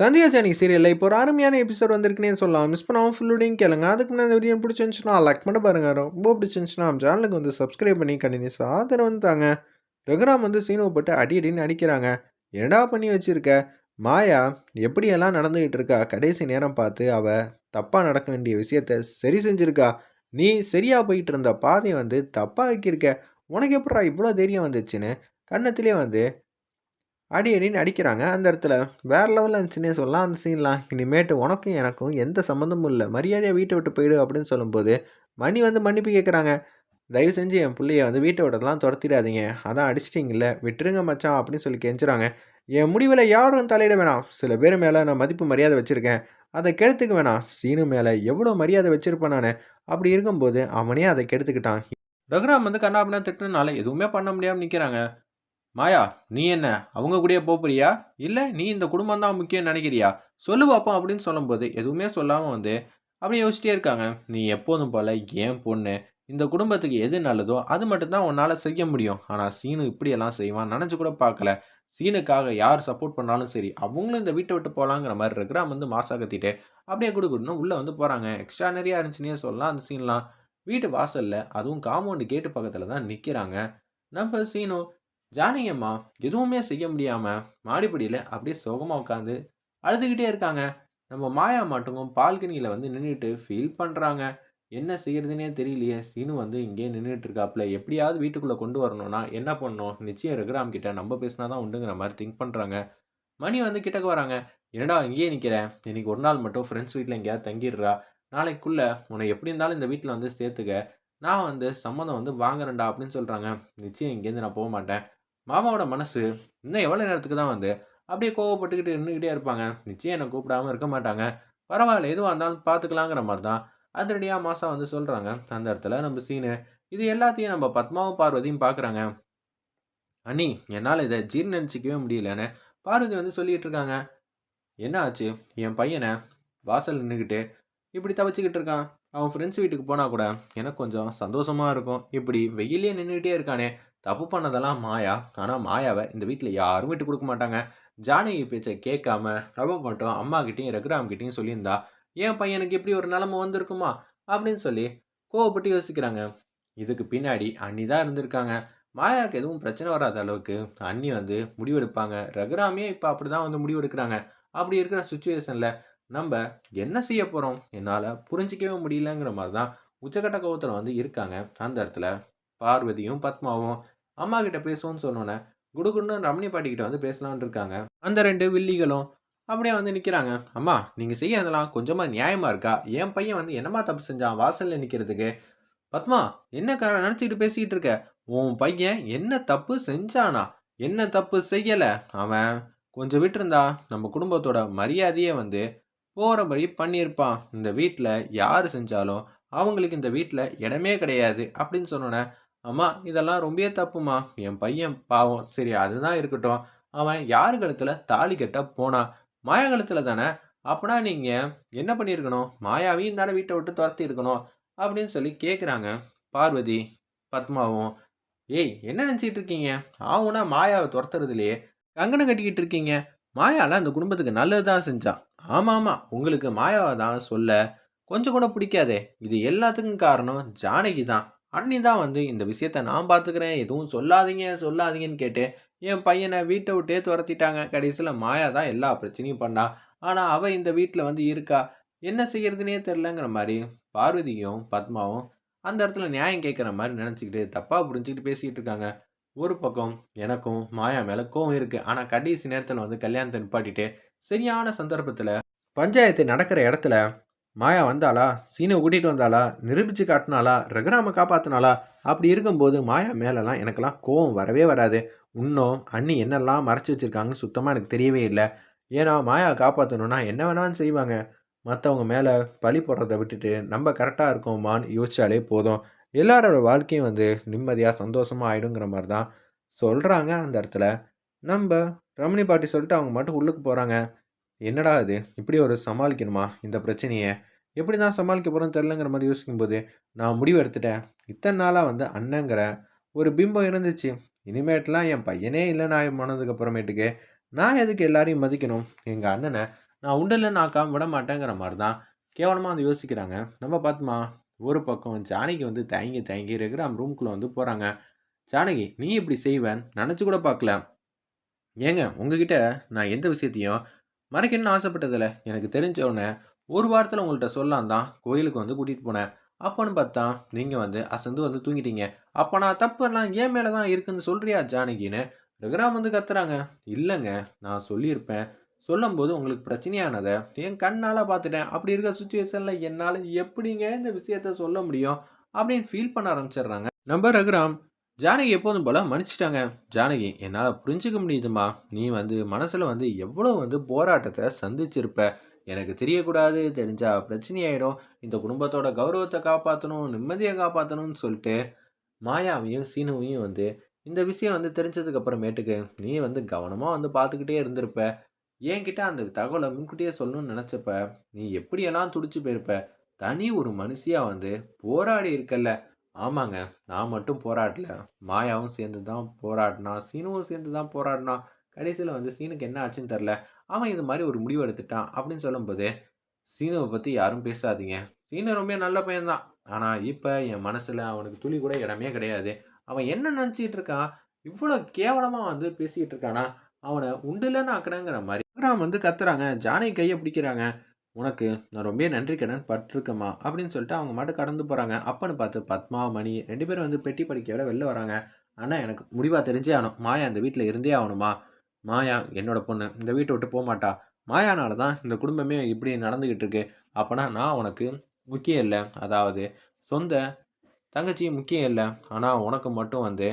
Sandhya Johnny சீரியலில் இப்போ ஒரு அருமையான எபிசோட் வந்திருக்குன்னே சொல்லலாம். மிஸ் பண்ணாமல் ஃபுல்லோடையும் கேளுங்க. அதுக்கு முன்னாடி வீடியோ பிடிச்சிருந்துச்சுன்னா லைக் பண்ண பாருங்க. ரொம்ப பிடிச்சிருந்துச்சுன்னா நம்ம சேனலுக்கு வந்து சப்ஸ்கிரைப் பண்ணி கண்டினியூஸ் ஆதரவு வந்து தாங்க. ரகுராம் வந்து சீனுவை போட்டு அடி அடின்னு அடிக்கிறாங்க என்னடா பண்ணி வச்சிருக்க? மாயா எப்படியெல்லாம் நடந்துகிட்டு இருக்கா? கடைசி நேரம் பார்த்து அவள் தப்பாக நடக்க வேண்டிய விஷயத்த சரி செஞ்சுருக்கா? நீ சரியாக போயிட்டு இருந்த பாதையை வந்து தப்பாக வைக்கிருக்க. உனக்கு எப்படா இவ்வளோ தைரியம் வந்துச்சுன்னு கன்னத்திலே வந்து அடி அடின்னு அடிக்கிறாங்க அந்த இடத்துல வேறு லெவலில் இருந்துச்சுன்னே சொல்லலாம். அந்த சீன்லாம் இனிமேட்டு உனக்கும் எனக்கும் எந்த சம்மந்தமும் இல்லை. மரியாதையாக வீட்டை விட்டு போயிடு அப்படின்னு சொல்லும்போது மணி வந்து மன்னிப்பு கேட்குறாங்க தயவு செஞ்சு என் பிள்ளைய வந்து வீட்டை விட்டதெல்லாம் துரத்திடாதீங்க. அதான் அடிச்சிட்டிங்கல்ல. விட்டுருங்க மச்சான் அப்படின்னு சொல்லி கெஞ்சுறாங்க. என் முடிவில் யாரும் தலையிட வேணாம். சில பேர் மேலே நான் மதிப்பு மரியாதை வச்சுருக்கேன். அதை கெடுத்துக்க வேணாம். சீனு மேலே எவ்வளோ மரியாதை வச்சுருப்பேன் நான்? அப்படி இருக்கும்போது அவனே அதை கெடுத்துக்கிட்டான். ரகுராம் வந்து கண்ணாபினா திட்டுனால எதுவுமே பண்ண முடியாமல் நிற்கிறாங்க மாயா நீ என்ன? அவங்க கூடயே போறியா இல்லை நீ இந்த குடும்பம் தான் முக்கியம் நினைக்கிறியா? சொல்லு பார்ப்போம் அப்படின்னு சொல்லும்போது எதுவுமே சொல்லாமல் வந்து அப்படி யோசிச்சிட்டே இருக்காங்க. நீ எப்போதும் போல ஏன் பொண்ணு இந்த குடும்பத்துக்கு எது நல்லதோ அது மட்டும்தான் உன்னால் செய்ய முடியும். ஆனால் சீனு இப்படியெல்லாம் செய்வான் நினச்சி கூட பார்க்கல. சீனுக்காக யார் சப்போர்ட் பண்ணாலும் சரி அவங்களும் இந்த வீட்டை விட்டு போகலாங்கிற மாதிரி இருக்கிறான் வந்து மாசா கத்திட்டு அப்படியே கொடுக்கணும் உள்ளே வந்து போகிறாங்க எக்ஸ்ட்ரா நிறையா இருந்துச்சுன்னே சொல்லலாம் அந்த சீன்லாம் வீட்டு வாசலில் அதுவும் காம்பவுண்டு கேட்டு பக்கத்தில் தான் நிற்கிறாங்க நம்ம சீனு ஜானகி அம்மா எதுவுமே செய்ய முடியாமல் மாடிப்படியில் அப்படியே சோகமாக உட்காந்து அழுதுகிட்டே இருக்காங்க. நம்ம மாயா மட்டும் பால்கனியில் வந்து நின்றுட்டு ஃபீல் பண்ணுறாங்க என்ன செய்யறதுனே தெரியலையே. சீனு வந்து இங்கே நின்றுட்டு இருக்காப்புல. எப்படியாவது வீட்டுக்குள்ளே கொண்டு வரணும்னா என்ன பண்ணணும்? நிச்சயம் ரகுராம் கிட்ட நம்ம பேசினா தான் உண்டுங்கிற மாதிரி திங்க் பண்ணுறாங்க மணி வந்து கிட்டக்கு வராங்க. என்னடா இங்கேயே நிற்கிறேன் இன்னைக்கு ஒரு நாள் மட்டும் ஃப்ரெண்ட்ஸ் வீட்டில் எங்கேயாவது தங்கிடுறா? நாளைக்குள்ளே உன்னை எப்படி இருந்தாலும் இந்த வீட்டில் வந்து சேர்த்துக்க. நான் வந்து சம்மந்தம் வந்து வாங்குறேன்டா அப்படின்னு சொல்கிறாங்க நிச்சயம் இங்கேருந்து நான் போக மாட்டேன். மாமாவோட மனசு இன்னும் எவ்வளோ நேரத்துக்கு தான் வந்து அப்படியே கோவப்பட்டுக்கிட்டு நின்றுக்கிட்டே இருப்பாங்க. நிச்சயம் என்னை கூப்பிடாம இருக்க மாட்டாங்க. பரவாயில்ல எதுவாக இருந்தாலும் பார்த்துக்கலாங்கிற மாதிரி தான் அதிரடியாக மாசா வந்து சொல்கிறாங்க அந்த இடத்துல நம்ம சீனு இது எல்லாத்தையும் நம்ம பத்மாவும் பார்வதியும் பார்க்குறாங்க அண்ணி என்னால் இதை ஜீர்ணிச்சிக்கவே முடியலன்னு பார்வதி வந்து சொல்லிகிட்டு இருக்காங்க. என்ன ஆச்சு? என் பையனை வாசல் நின்றுக்கிட்டு இப்படி தவச்சிக்கிட்டு இருக்கான். அவன் ஃப்ரெண்ட்ஸ் வீட்டுக்கு போனால் கூட எனக்கு கொஞ்சம் சந்தோஷமாக இருக்கும். இப்படி வெயிலே நின்றுக்கிட்டே இருக்கானே. தப்பு பண்ணதெல்லாம் மாயா. ஆனால் மாயாவை இந்த வீட்டில் யாரும் விட்டு கொடுக்க மாட்டாங்க. ஜானகி பேச்சை கேட்காம ரவ மட்டும் அம்மா கிட்டேயும் ரகுராம் கிட்டேயும் சொல்லியிருந்தா என் பையனுக்கு இப்படி ஒரு நிலமை வந்திருக்குமா? அப்படின்னு சொல்லி கோவப்பட்டு யோசிக்கிறாங்க. இதுக்கு பின்னாடி அண்ணி தான் இருந்திருக்காங்க. மாயாவுக்கு எதுவும் பிரச்சனை வராத அளவுக்கு அண்ணி வந்து முடிவெடுப்பாங்க. ரகுராமே இப்போ அப்படி தான் வந்து முடிவெடுக்கிறாங்க. அப்படி இருக்கிற சுச்சுவேஷனில் நம்ம என்ன செய்ய போகிறோம் என்னால் புரிஞ்சிக்கவே முடியலங்கிற மாதிரி தான் உச்சக்கட்ட கோவத்தில் வந்து இருக்காங்க. அந்த இடத்துல பார்வதியும் பத்மாவும் அம்மா கிட்ட பேசுவோன்னு சொன்னோன்னே குடுகுன்னு ரமணி பாட்டி கிட்ட வந்து பேசலான் இருக்காங்க. அந்த ரெண்டு வில்லிகளும் அப்படியே வந்து நிற்கிறாங்க அம்மா நீங்கள் செய்யறதெல்லாம் கொஞ்சமாக நியாயமாக இருக்கா? என் பையன் வந்து என்னம்மா தப்பு செஞ்சான்? வாசலில் நிற்கிறதுக்கு பத்மா என்ன கார நினச்சிக்கிட்டு பேசிக்கிட்டு இருக்க? உன் பையன் என்ன தப்பு செஞ்சானா? என்ன தப்பு செய்யலை? அவன் கொஞ்சம் விட்டுருந்தா நம்ம குடும்பத்தோட மரியாதையே வந்து போகிறபடி பண்ணியிருப்பான். இந்த வீட்டில் யார் செஞ்சாலும் அவங்களுக்கு இந்த வீட்டில் இடமே கிடையாது. அப்படின்னு சொன்னோன்னே அம்மா இதெல்லாம் ரொம்பவே தப்புமா என் பையன் பாவம். சரி அதுதான் இருக்கட்டும். அவன் யார் கழுத்தில் தாலி கட்ட போனான் மாயா கழுத்தில் தானே? அப்படின்னா நீங்கள் என்ன பண்ணியிருக்கணும்? மாயாவையும் தானே வீட்டை விட்டு துரத்தி இருக்கணும் அப்படின்னு சொல்லி கேட்குறாங்க பார்வதி பத்மாவும். ஏய் என்ன நினச்சிட்டு இருக்கீங்க? ஆவுனா மாயாவை துரத்துறதுலையே கங்கணம் கட்டிக்கிட்டு இருக்கீங்க. மாயால அந்த குடும்பத்துக்கு நல்லது தான் செஞ்சான் ஆமாம் ஆமாம் உங்களுக்கு மாயாவை தான் சொல்ல கொஞ்சம் கூட பிடிக்காதே. இது எல்லாத்துக்கும் காரணம் ஜானகி தான் அண்ணி தான் வந்து இந்த விஷயத்த நான் பார்த்துக்கிறேன். எதுவும் சொல்லாதீங்க சொல்லாதீங்கன்னு கேட்டு என் பையனை வீட்டை விட்டே துரத்திட்டாங்க. கடைசியில் மாயா தான் எல்லா பிரச்சனையும் பண்ணா. ஆனால் அவள் இந்த வீட்டில் வந்து இருக்கா? என்ன செய்யறதுனே தெரிலங்கிற மாதிரி பார்வதியும் பத்மாவும் அந்த இடத்துல நியாயம் கேட்குற மாதிரி நினச்சிக்கிட்டு தப்பாக புரிஞ்சுக்கிட்டு பேசிக்கிட்டு இருக்காங்க. ஒரு பக்கம் எனக்கும் மாயா மேலே கோவம் இருக்குது ஆனால் கடைசி நேரத்தில் வந்து கல்யாணத்தை நிப்பாட்டிட்டு சரியான சந்தர்ப்பத்தில் பஞ்சாயத்து நடக்கிற இடத்துல மாயா வந்தாளா? சீனை கூட்டிகிட்டு வந்தாளா? நிரூபித்து காட்டினாளா? ரகுராமை காப்பாற்றினாளா அப்படி இருக்கும்போது மாயா மேலெலாம் எனக்கெல்லாம் கோவம் வரவே வராது. இன்னும் அண்ணி என்னெல்லாம் மறைச்சி வச்சுருக்காங்கன்னு சுத்தமாக எனக்கு தெரியவே இல்லை. ஏன்னா மாயா காப்பாற்றணுன்னா என்ன வேணாலும் செய்வாங்க. மற்றவங்க மேலே பழி போடுறத விட்டுட்டு நம்ம கரெக்டாக இருக்கோமான்னு யோசிச்சாலே போதும். எல்லாரோட வாழ்க்கையும் வந்து நிம்மதியாக சந்தோஷமாக ஆகிடுங்கிற மாதிரி தான் சொல்கிறாங்க அந்த இடத்துல. நம்ம ரமணி பாட்டி சொல்லிட்டு அவங்க மட்டும் உள்ளுக்கு போகிறாங்க என்னடா இது? இப்படி ஒரு சமாளிக்கணுமா? இந்த பிரச்சனையை? எப்படி தான் சமாளிக்க போகிறோன்னு தெரிலங்கிற மாதிரி யோசிக்கும்போது நான் முடிவு எடுத்துட்டேன். இத்தனை நாளாக வந்து அண்ணங்கிற ஒரு பிம்பம் இருந்துச்சு. இனிமேட்லாம் என் பையனே இல்லை நான் மனதுக்கு அப்புறமேட்டுக்கு நான் எதுக்கு எல்லாரையும் மதிக்கணும்? எங்கள் அண்ணனை நான் உண்டில்லன்னு ஆக்காம விட மாட்டேங்கிற மாதிரி தான் கேவலமாக வந்து யோசிக்கிறாங்க. நம்ம பார்த்துமா ஒரு பக்கம் ஜானகி வந்து தயங்கி தயங்கி இருக்கிற ரூம்குள்ளே வந்து போகிறாங்க ஜானகி நீ இப்படி செய்வேன் நினச்சி கூட பார்க்கல ஏங்க உங்ககிட்ட நான் எந்த விஷயத்தையும் மறைக்கணும்னு ஆசைப்பட்டதில்ல எனக்கு தெரிஞ்ச உடனே ஒரு வாரத்தில் உங்கள்கிட்ட சொல்லலாம் தான் கோயிலுக்கு வந்து கூட்டிகிட்டு போனேன். அப்போன்னு பார்த்தா நீங்கள் வந்து அசந்து வந்து தூங்கிட்டீங்க. அப்போ நான் தப்பெல்லாம் ஏன் மேலே தான் இருக்குன்னு சொல்கிறியா ஜானகின்னு ரகுராம் வந்து கத்துறாங்க. இல்லைங்க நான் சொல்லியிருப்பேன். சொல்லும்போது உங்களுக்கு பிரச்சனையானதை என் கண்ணால் பார்த்துட்டேன். அப்படி இருக்க சுச்சுவேஷனில் என்னால் எப்படிங்க இந்த விஷயத்த சொல்ல முடியும் அப்படின்னு ஃபீல் பண்ண ஆரம்பிச்சிடுறாங்க. நம்ம ரகுராம் ஜானகி எப்போதும் போல மன்னிச்சிட்டாங்க. ஜானகி என்னால் புரிஞ்சுக்க முடியுதுமா நீ வந்து மனசில் வந்து எவ்வளோ வந்து போராட்டத்தை சந்திச்சிருப்ப. எனக்கு தெரியக்கூடாது தெரிஞ்சா பிரச்சனையாயிடும். இந்த குடும்பத்தோட கௌரவத்தை காப்பாற்றணும் நிம்மதியை காப்பாற்றணும்னு சொல்லிட்டு மாயாவையும் சீனுவையும் வந்து இந்த விஷயம் வந்து தெரிஞ்சதுக்கு அப்புறமேட்டுக்கு நீ வந்து கவனமாக வந்து பார்த்துக்கிட்டே இருந்திருப்ப. என்கிட்ட அந்த தகவலை முன்கூட்டியே சொல்லணும்னு நினச்சப்ப நீ எப்படியெல்லாம் துடிச்சு போயிருப்ப? தனி ஒரு மனுஷியாக வந்து போராடி இருக்கல்ல. ஆமாங்க. நான் மட்டும் போராடல. மாயாவும் சேர்ந்து தான் போராடினா சீனுவும் சேர்ந்து தான் போராடினா கடைசியில் வந்து சீனுக்கு என்ன ஆச்சுன்னு தெரில அவன் இது மாதிரி ஒரு முடிவு எடுத்துட்டான் அப்படின்னு சொல்லும்போது சீனுவை பற்றி யாரும் பேசாதீங்க. சீனு ரொம்ப நல்ல பையன்தான். ஆனால் இப்போ என் மனசில் அவனுக்கு துளி கூட இடமே கிடையாது. அவன் என்ன நினச்சிட்டு இருக்கான்? இவ்வளோ கேவலமாக வந்து பேசிக்கிட்டு இருக்கானா? அவனை உண்டுலன்னு ஆக்குறாங்கிற மாதிரி ரகுராம் வந்து கத்துறாங்க. ஜானகி கையை பிடிக்கிறாங்க. உனக்கு நான் ரொம்ப நன்றி கடன் பட்டிருக்கேம்மா அப்படின்னு சொல்லிட்டு அவங்க மட்டும் கடந்து போகிறாங்க அப்பன்னு பார்த்து பத்மா மணி ரெண்டு பேரும் வந்து பெட்டி படிக்கையோட வெளில வராங்க. ஆனால் எனக்கு முடிவாக தெரிஞ்சே ஆகணும். மாயா இந்த வீட்டில் இருந்தே ஆகணுமா? மாயா என்னோட பொண்ணு இந்த வீட்டை விட்டு போக மாட்டா. மாயானால தான் இந்த குடும்பமே இப்படி நடந்துக்கிட்டு இருக்கு. அப்போனா நான் உனக்கு முக்கியம் இல்லை. அதாவது சொந்த தங்கச்சி முக்கியம் இல்லை. ஆனால் உனக்கு மட்டும் வந்து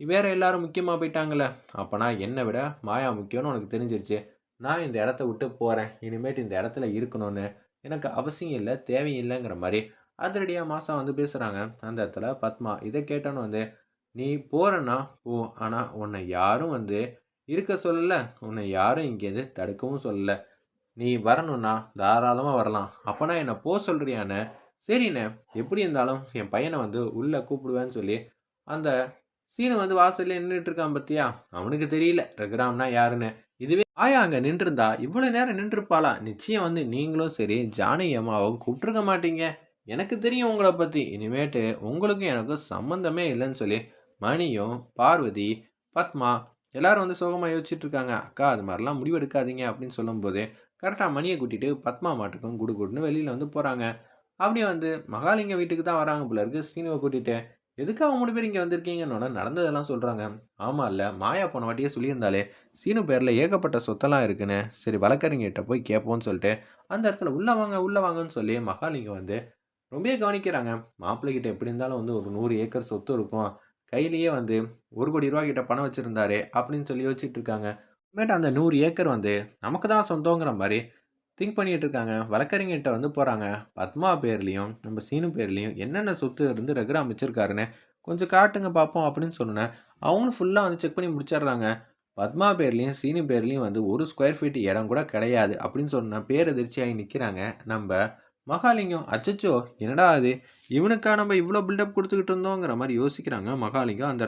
வேறு எல்லாரும் முக்கியமாக போயிட்டாங்களே அப்போனா என்னை விட மாயா முக்கியம்னு உனக்கு தெரிஞ்சிருச்சு. நான் இந்த இடத்த விட்டு போகிறேன் இனிமேட்டு இந்த இடத்துல இருக்கணும்னு எனக்கு அவசியம் இல்லை தேவையில்லைங்கிற மாதிரி அதிரடியாக மாதம் வந்து பேசுகிறாங்க அந்த இடத்துல பத்மா இதை கேட்டோன்னு வந்து நீ போகிறன்னா போ. ஆனால் உன்னை யாரும் வந்து இருக்க சொல்லலை. உன்னை யாரும் இங்கேருந்து தடுக்கவும் சொல்லலை. நீ வரணும்னா தாராளமாக வரலாம். அப்போனா என்னை போ சொல்கிறியான்னு சரிண்ணே. எப்படி இருந்தாலும் என் பையனை வந்து உள்ளே கூப்பிடுவேன்னு சொல்லி அந்த சீனை வந்து வாசல்ல நின்றுட்டு இருக்கான் பத்தியா? அவனுக்கு தெரியல. ரகுராம்னா யாருன்னு. இதுவே ஆயா அங்கே நின்றுருந்தா? இவ்வளோ நேரம் நின்றுருப்பாளா? நிச்சயம் வந்து நீங்களும் சரி ஜானகி அம்மாவும் கூப்பிட்டுருக்க மாட்டீங்க. எனக்கு தெரியும் உங்களை பற்றி இனிமேட்டு உங்களுக்கும் எனக்கும் சம்மந்தமே இல்லைன்னு சொல்லி மணியும் பார்வதி பத்மா எல்லாரும் வந்து சோகமாக யோசிச்சுட்டு இருக்காங்க. அக்கா அது மாதிரிலாம் முடிவெடுக்காதீங்க அப்படின்னு சொல்லும்போது கரெக்டாக மணியை கூட்டிட்டு பத்மா மாட்டுக்கும் குடு குடுன்னு வெளியில் வந்து போகிறாங்க அப்படியே வந்து மகாலிங்க வீட்டுக்கு தான் வராங்க போல இருக்கு. சீனுவை எதுக்கு மூணு பேர் இங்கே வந்திருக்கீங்கன்னு நடந்ததெல்லாம் சொல்கிறாங்க ஆமாம் இல்லை மாயா போன வாட்டியே சொல்லியிருந்தாலே சீனு பேரில் ஏகப்பட்ட சொத்தெல்லாம் இருக்குன்னு சரி வழக்கறிஞர்கிட்ட போய் கேட்போம்னு சொல்லிட்டு அந்த இடத்துல உள்ளே வாங்க உள்ளே வாங்கன்னு சொல்லி மகாலிங்கம் வந்து ரொம்பவே கவனிக்கிறாங்க. மாப்பிள்ளைகிட்ட எப்படி இருந்தாலும் வந்து ஒரு நூறு ஏக்கர் சொத்து இருக்கும். கையிலேயே வந்து ஒரு கோடி ரூபா கிட்ட பணம் வச்சுருந்தாரு அப்படின்னு சொல்லி யோசிச்சுட்டு இருக்காங்க. இனிமேட்டு அந்த நூறு ஏக்கர் வந்து நமக்கு தான் சொந்தங்கிற மாதிரி திங்க் பண்ணிகிட்டு இருக்காங்க. வழக்கறிஞர்கிட்ட வந்து போகிறாங்க பத்மா பேர்லேயும் நம்ம சீனு பேர்லேயும் என்னென்ன சொத்து இருந்து ரகுரா அமைச்சிருக்காருன்னு கொஞ்சம் காட்டுங்க பார்ப்போம் அப்படின்னு சொன்னேன் அவங்களும் ஃபுல்லாக வந்து செக் பண்ணி முடிச்சிடுறாங்க. பத்மா பேர்லேயும் சீனு பேர்லேயும் வந்து ஒரு ஸ்கொயர் ஃபீட் இடம் கூட கிடையாது அப்படின்னு சொன்ன பேரதிர்ச்சியாகி நிற்கிறாங்க நம்ம மகாலிங்கம் அச்சச்சோ என்னடா அது இவனுக்கா நம்ம இவ்வளோ பில்டப் கொடுத்துக்கிட்டு இருந்தோங்கிற மாதிரி யோசிக்கிறாங்க மகாலிங்கம் அந்த